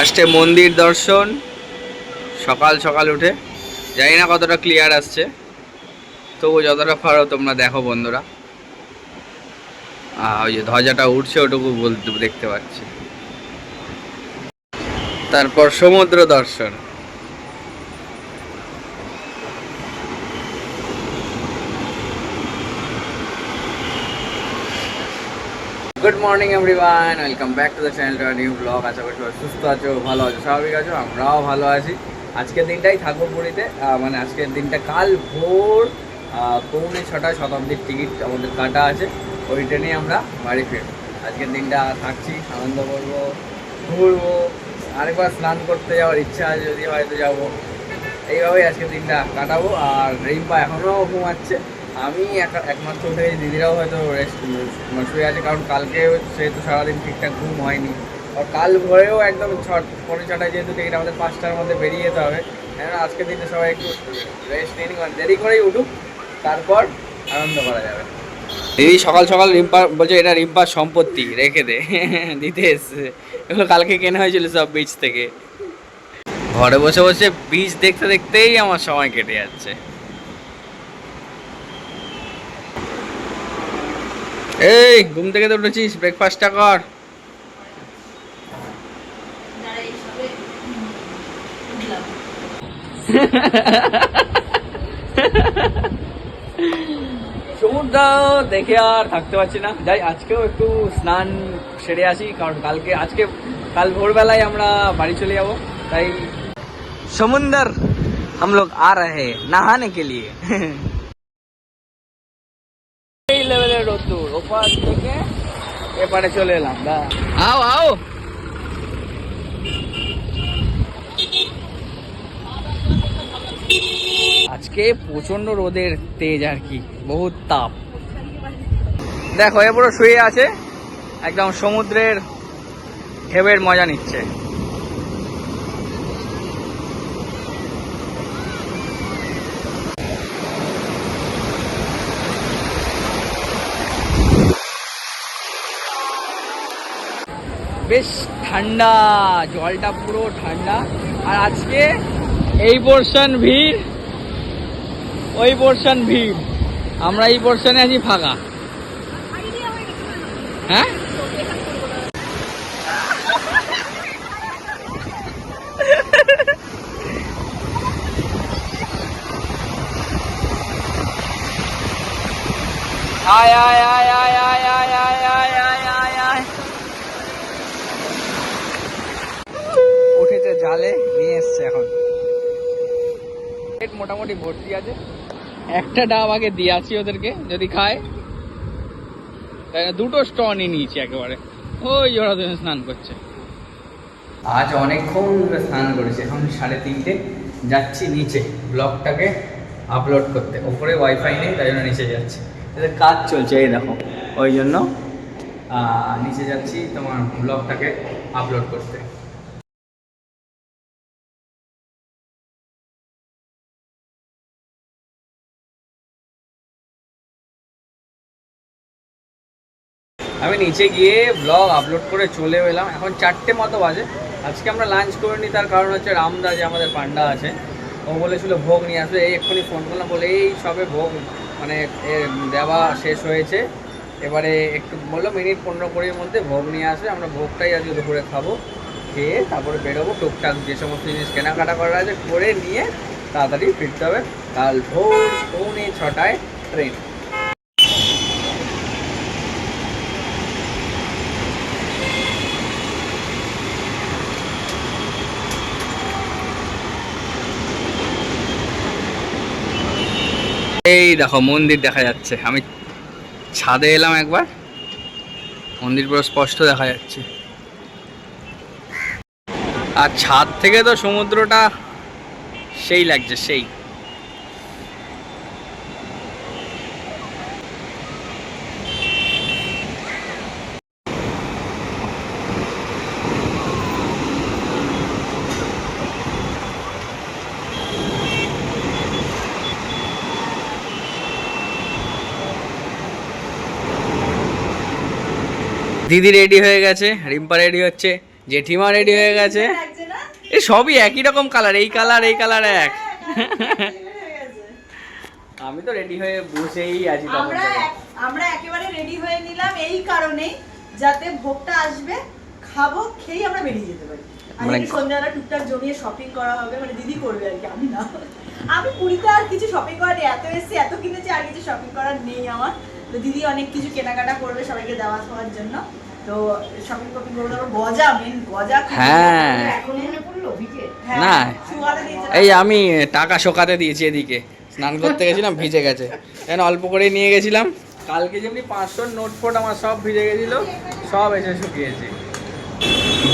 ফার্স্টে মন্দির দর্শন। সকাল সকাল উঠে। জানি না কতটা ক্লিয়ার আসছে। তবু যতটা পারো তোমরা দেখো বন্ধুরা। আর ওই যে ধ্বজাটা উঠছে, ওটুকু বলতে দেখতে পাচ্ছি। তারপর সমুদ্র দর্শন। Good morning everyone welcome back to the channel to new blog আশা করি সবাই সুস্থ আছো, ভালো আছো, স্বাভাবিক আছো, আমরাও ভালো আছি। আজকের দিনটাই ঠাকুরপুরিতে পুরীতে। মানে আজকের দিনটা কাল ভোর পৌনে ছটায় শতাব্দীর টিকিট আমাদের কাটা আছে। ওই ট্রেনে আমরা বাড়ি ফিরব। আজকের দিনটা থাকছি, আনন্দ করব, ঘুরবো, আরেকবার স্নান করতে যাওয়ার ইচ্ছা আছে, যদি হয়তো যাব। এইভাবেই আজকের দিনটা কাটাবো। আর রিম্পা এখনও ঘুমাচ্ছে। আমি এক- একমাত্র গেছি দিদিরাও হয়তো রেস্ট শুয়ে আছে কারণ কালকে সেহেতু সারাদিন ঠিকঠাক ঘুম হয়নি। আর কাল ভোরেও একদম ছট পনেরো ছটায় যেহেতু টিকিট আমাদের পাঁচটার মধ্যে বেরিয়ে যেতে হবে। কেননা আজকের দিনে সবাই একটু রেস্ট নিয়ে নিক, মানে দেরি করেই উঠুক তারপর আনন্দ করা যাবে। দিদি সকাল সকাল রিম্পা বলছে এটা রিম্পার সম্পত্তি রেখে দে দিতে এসছে। এগুলো কালকে কেনা হয়েছিল সব বিচ থেকে। ঘরে বসে বসে বীজ দেখতে দেখতেই আমার সময় কেটে যাচ্ছে। এই ঘুম থেকে তো উঠেছিস ব্রেকফাস্টটা কর যারা এইসবে উঠলাম সমুদ্র দেখে আর থাকতে পারছি না যাই আজকেও একটু স্নান সেরে আসি কারণ কালকে আজকে কাল ভোরবেলায় আমরা বাড়ি চলে যাব তাই সমুন্দর हम लोग आ रहे हैं नहाने के लिए রোদ্দুর ওপার থেকে এপারে চলে এলাম আও আও। আজকে প্রচণ্ড রোদের তেজ আর কি বহুত তাপ। দেখো এ পুরো শুয়ে আছে একদম সমুদ্রের ঢেউয়ের মজা নিচ্ছে। বেশ ঠান্ডা, জলটা পুরো ঠান্ডা। আর আজকে এই পোর্শন ভিড়, ওই পোর্শন ভিড়। আমরা এই পোর্শনে আছি ফাঁকা। হ্যাঁ? আয় আয় আয় আয় আয় আয় আয় আয় আয় উঠেছে জালে নিয়ে এসছে এখন। মোটামুটি ভর্তি আছে। একটা ডাব আগে দিয়ে আছি ওদেরকে যদি খায়। তাই না দুটো স্টনই নিয়েছি একেবারে। ওই ওরা দুজন স্নান করছে। আজ অনেকক্ষণ স্নান করেছি এখন সাড়ে তিনটে। যাচ্ছি নিচে ব্লগটাকে আপলোড করতে। ওপরে ওয়াইফাই নেই তাই জন্য নিচে যাচ্ছি। এদের কাজ চলছে এই দেখো। ওই জন্য নিচে যাচ্ছি তোমার ব্লগটাকে আপলোড করতে। আমি নিচে গিয়ে ব্লগ আপলোড করে চলে এলাম। এখন চারটে মতো বাজে। আজকে আমরা লাঞ্চ করে নিই তার কারণ হচ্ছে রামদা যে আমাদের পান্ডা আছে, ও বলেছিল ভোগ নিয়ে আসবে। এই এক্ষুনি ফোন করলাম, বলে এই সবে ভোগ মানে দেওয়া শেষ হয়েছে। এবারে একটু বলল, মিনিট পনেরো কুড়ির মধ্যে ভোগ নিয়ে আসবে। আমরা ভোগটাই আজকে দুপুরে খাব, খেয়ে তারপরে বেরোবো। টুকটাক যে সমস্ত জিনিস কেনাকাটা করার আছে, করে নিয়ে তাড়াতাড়ি ফিরতে হবে। কাল ভোর, পৌনে ছটায় ট্রেন এই দেখো, মন্দির দেখা যাচ্ছে। আমি ছাদে এলাম একবার। মন্দির পুরো স্পষ্ট দেখা যাচ্ছে। আর ছাদ থেকে তো সমুদ্রটা সেই লাগছে, সেই। দিদি রেডি হয়ে গেছে রিম্পা রেডি হচ্ছে জেঠিমা রেডি হয়ে গেছে। এ সবই একই রকম কালার এই কালার এই কালার এক। আমি তো রেডি হয়ে বসেই আছি আমরা আমরা একেবারে রেডি হয়ে নিলাম এই কারণেই যাতে ভোগটা আসবে খাব খেয়ে আমরা বেরিয়ে যেতে পারি। মানে- সন্ধ্যাবেলা টুকটাক জমিয়ে শপিং করা হবে মানে দিদি করবে আর কি আমি না। আমি পুরীতে আর কিছু শপিং করার এত এসেছি এত কিনেছি আর কিছু শপিং করার নেই আমার। তো দিদি অনেক কিছু কেনাকাটা করবে সবাইকে দেওয়া খাওয়ার জন্য। তো শপিং টপিং করব তারপর গজা মেন গজা হ্যাঁ। এখন মনে পড়ল ভিজে? না। সুগারে দিয়েছে এই আমি টাকা শোকাতে দিয়েছি এদিকে। স্নান করতে গেছিলাম ভিজে গেছে। কেন অল্প করে নিয়ে গেছিলাম। কালকে যেমনি পাঁচশোর নোট ফোট আমার সব ভিজে গেছিল সব এসে শুকিয়েছে।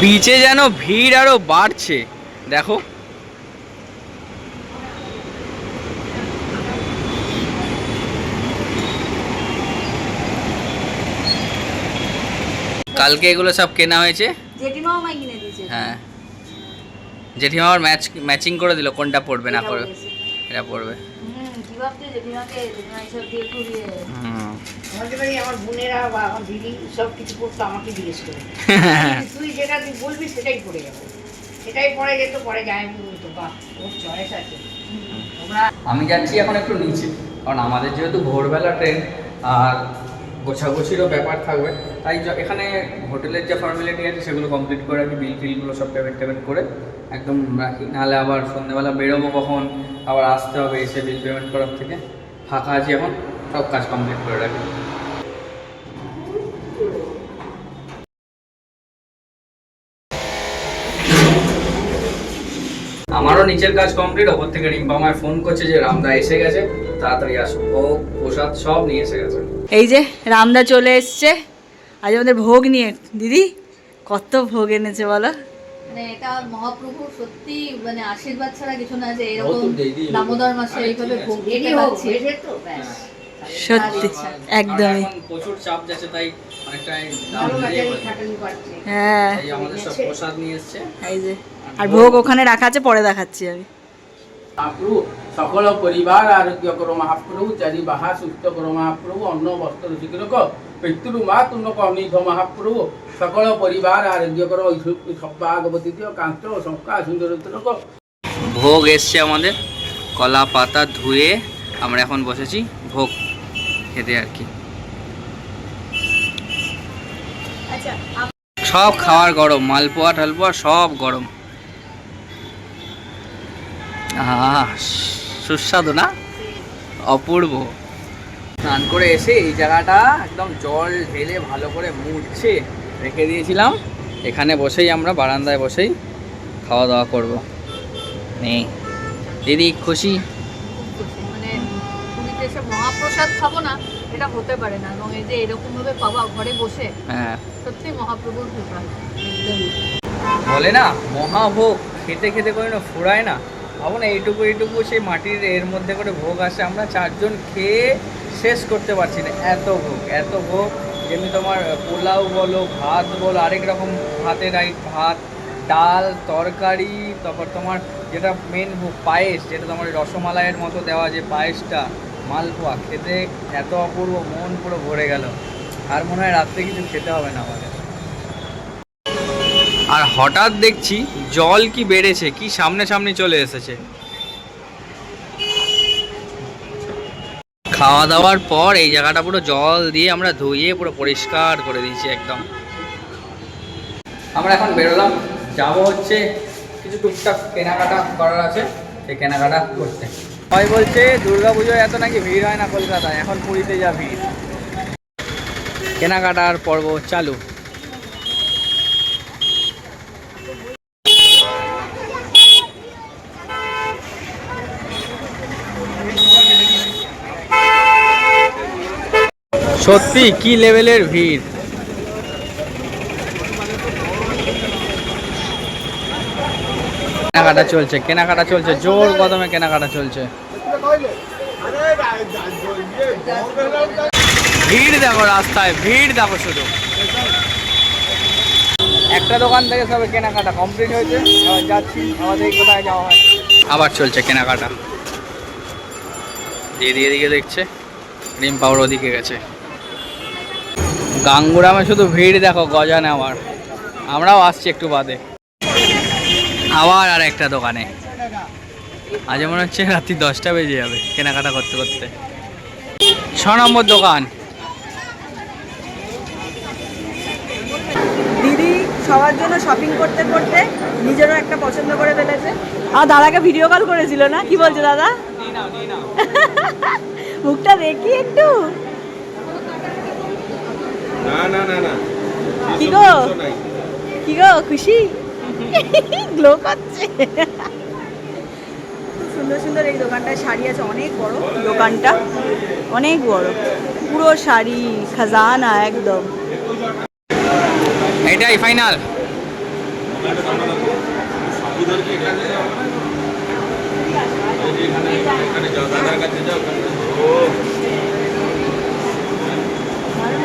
বিচে যেন ভিড় আরও বাড়ছে। দেখো কালকে এগুলো সব কেনা হয়েছে? জেঠিমাও আমায় কিনে দিয়েছে। হ্যাঁ। জেঠিমা আমার ম্যাচ ম্যাচিং করে দিল কোনটা পড়বে না পড়বে এটা পড়বে জেঠিমা আমি যাচ্ছি এখন একটু নিচে কারণ আমাদের যেহেতু ভোরবেলা ট্রেন আর গোছাগুছিরও ব্যাপার থাকবে। তাই এখানে হোটেলের যে ফর্মালিটি আছে, সেগুলো কমপ্লিট করে রাখি বিল ফিলগুলো সব পেমেন্ট টেমেন্ট করে একদম রাখি। নাহলে আবার সন্ধ্যেবেলা বেরোবো কখন, আবার আসতে হবে এসে বিল পেমেন্ট করার থেকে। ফাঁকা আছি এখন, সব কাজ কমপ্লিট করে রাখি। নিচের কাজ কমপ্লিট ওপর থেকে রিম্পা আমায় ফোন করছে যে রামদা এসে গেছে তাড়াতাড়ি আসো। ভোগ প্রসাদ সব নিয়ে এসে গেছে। এই যে রামদা চলে এসছে আজ আমাদের ভোগ নিয়ে। দিদি কত ভোগ এনেছে বলো? মানে এটা মহাপ্রভু সত্যি মানে আশীর্বাদ ছাড়া কিছু না যে এরকম। দামোদর মাসে এইভাবে ভোগ দিতে পারছি। ব্যাস। সত্যি। একদমই। প্রচুর চাপ যাচ্ছে তাই অনেকটাই হ্যাঁ। এই আমাদের সব প্রসাদ নিয়ে এসছে। এই যে। আর ভোগ ওখানে রাখা আছে পরে দেখাচ্ছি আমি। মহাপ্রভু সকল পরিবার আরোগ্য করো মহাপ্রভু চারি বাহা সুস্থ করো মহাপ্রভু অন্ন বস্ত্র রুচিকরক পিতৃ মা তুণ্য কর্ণিধ মহাপ্রভু সকল পরিবার আরোগ্য করো সব্বাগবতী কান্ত শঙ্কা সুন্দর ভোগ এসছে আমাদের। কলা পাতা ধুয়ে আমরা এখন বসেছি ভোগ খেতে আর কি। আচ্ছা সব খাওয়ার গরম মালপোয়া টালপোয়া সব গরম। সুস্বাদু না? অপূর্ব। স্নান করে এসে এই জায়গাটা একদম জল ঢেলে ভালো করে মুড়ছে রেখে দিয়েছিলাম। এখানে বসেই আমরা বারান্দায় বসেই খাওয়া দাওয়া করব। নেই দিদি খুশি? মানে পুরীতে এসে মহাপ্রসাদ খাব না এটা হতে পারে না। এবং এই যে এরকম ভাবে পাওয়া ঘরে বসে হ্যাঁ। সত্যি মহাপ্রভুর কৃপা। বলে না মহাভোগ খেতে খেতে করে না ফুরায় না। ভাবো এইটুকু এইটুকু সেই মাটির এর মধ্যে করে ভোগ আসে। আমরা চারজন খেয়ে শেষ করতে পারছি না। এত ভোগ এত ভোগ। যেমনি তোমার পোলাও বলো, ভাত বলো, আরেক রকম ভাতের আই, ভাত, ডাল, তরকারি, তারপর তোমার যেটা মেন পায়েস, যেটা তোমার রসমালাইয়ের মতো দেওয়া যে পায়েসটা, মালপোয়া, খেতে এত অপূর্ব, মন পুরো ভরে গেল। আর মনে হয় রাত্রে কিছু খেতে হবে না আমাদের। আর হঠাৎ দেখছি জল কি বেড়েছে, কি সামনে সামনে চলে এসেছে। খাওয়া দাওয়ার পর এই জায়গাটা পুরো জল দিয়ে আমরা ধুয়ে পুরো পরিষ্কার করে দিয়েছি একদম। আমরা এখন বেরোলাম, যাব হচ্ছে কিছু টুকটাক কেনাকাটা করার আছে, সেই কেনাকাটা করতে। হয় বলছে পুজোয় এত নাকি ভিড় হয় না কলকাতায়, এখন পুরীতে যা ভিড়। কেনাকাটার পর্ব চালু। সত্যি, কি লেভেলের ভিড়? কেনাকাটা চলছে কেনাকাটা চলছে, জোর কদমে কেনাকাটা চলছে। ভিড় দেখো রাস্তায়, ভিড় দেখো শুধু। একটা দোকান থেকে সবে কেনাকাটা কমপ্লিট হয়েছে। যাচ্ছি আমাদের কোথায় যাওয়া হয়। আবার চলছে কেনাকাটা। দিদি এদিকে দেখছে রিম পাওয়ার ওদিকে গেছে। গাঙ্গুরামে শুধু ভিড় দেখো গজা নেওয়ার আমরাও আসছি একটু বাদে। আবার আর একটা দোকানে। আজ মনে হচ্ছে রাত্রি দশটা বেজে যাবে কেনাকাটা করতে করতে। ছ নম্বর দোকান। দিদি সবার জন্য শপিং করতে করতে নিজেরও একটা পছন্দ করে ফেলেছে। আর দাদাকে ভিডিও কল করেছিল না? কি বলছে দাদা? মুখটা দেখি একটু। না না না না। কি গো? কি গো খুশি? গ্লো করছে সুন্দর সুন্দর এই দোকানটায় শাড়ি আছে অনেক বড় দোকানটা। অনেক বড়। পুরো শাড়ি খাজানা একদম। এটাই ফাইনাল এখানে যাও দাদার কাছে যাও ওখানে যাও। ও ভালো লাগে না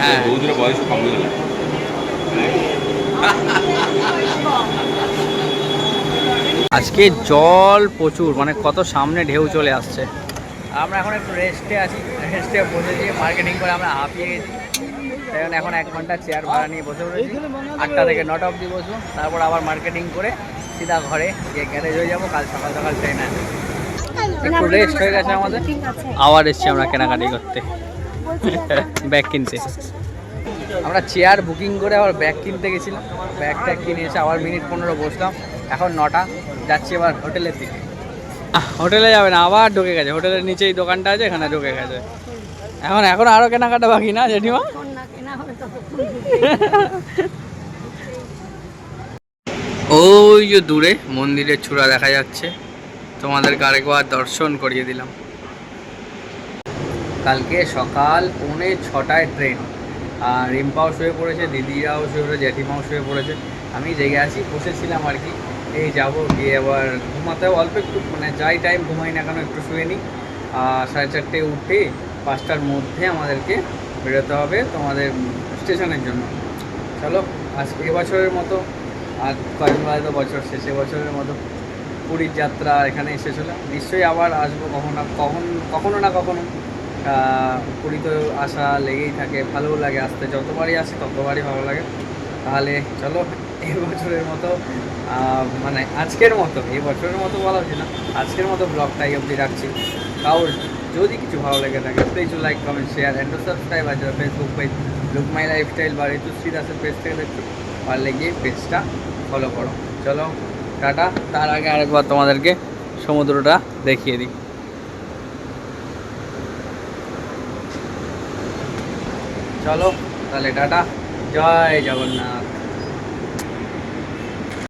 হ্যাঁ। বৌদির বয়স কম হয়ে গেল। আজকে জল প্রচুর মানে কত সামনে ঢেউ চলে আসছে। আমরা এখন একটু রেস্টে আছি রেস্টে বসে দিয়ে মার্কেটিং করে আমরা হাঁপিয়ে গেছি। তাই জন্য এখন এক ঘণ্টা চেয়ার ভাড়া নিয়ে বসে পড়েছি। আটটা থেকে নটা অবধি বসবো তারপর আবার মার্কেটিং করে সিধা ঘরে গিয়ে গ্যারেজ হয়ে যাব কাল সকাল সকাল ট্রেন আছে একটু রেস্ট হয়ে গেছে আমাদের আবার এসছি আমরা কেনাকাটি করতে। ব্যাগ কিনতে। আমরা চেয়ার বুকিং করে আবার ব্যাগ কিনতে গেছিলাম। ব্যাগ ট্যাগ কিনে এসে আবার মিনিট পনেরো বসলাম। এখন নটা, যাচ্ছি এবার হোটেলের দিকে। হোটেলে যাবে না, আবার ঢুকে গেছে। হোটেলের নিচেই দোকানটা আছে, এখানে ঢুকে গেছে। এখন এখন আরও কেনাকাটা বাকি না, জেঠিমা? ওই যে দূরে মন্দিরের চূড়া দেখা যাচ্ছে। তোমাদেরকে আরেকবার দর্শন করিয়ে দিলাম। কালকে সকাল পৌনে ছটায় ট্রেন। আর রিম্পাও শুয়ে পড়েছে দিদিরাও শুয়ে পড়েছে, জেঠিমাও শুয়ে পড়েছে। আমি জেগে আছি, বসেছিলাম আর কি। এই যাব গিয়ে আবার ঘুমাতেও অল্প একটু মানে যাই টাইম ঘুমাই না কেন একটু শুয়ে নিই। আর সাড়ে চারটে উঠে পাঁচটার মধ্যে আমাদেরকে বেরোতে হবে তোমাদের স্টেশনের জন্য। চলো আজকে এবছরের মতো আর বাদে তো বছর শেষে বছরের মতো পুরীর যাত্রা এখানে হলো। নিশ্চয়ই আবার আসব, কখনো কখন, কখনো না কখনো। আহ, পুরীতে আসা লেগেই থাকে ভালোও লাগে আসতে যতবারই আসি ততবারই ভালো লাগে। তাহলে চলো এই বছরের মতো মানে আজকের মতো এই বছরের মতো বলা হচ্ছে না আজকের মতো ব্লগটাই অবধি রাখছি। কারোর যদি কিছু ভালো লেগে থাকে please like comment share and subscribe আছে Facebook page look my lifestyle বা ঋতুশ্রী দাসের পেজ থেকে দেখছ পারলে গিয়ে পেজটা ফলো করো। চলো টাটা। তার আগে আরেকবার তোমাদেরকে সমুদ্রটা দেখিয়ে দিই। চলো তাহলে টাটা। জয় জগন্নাথ।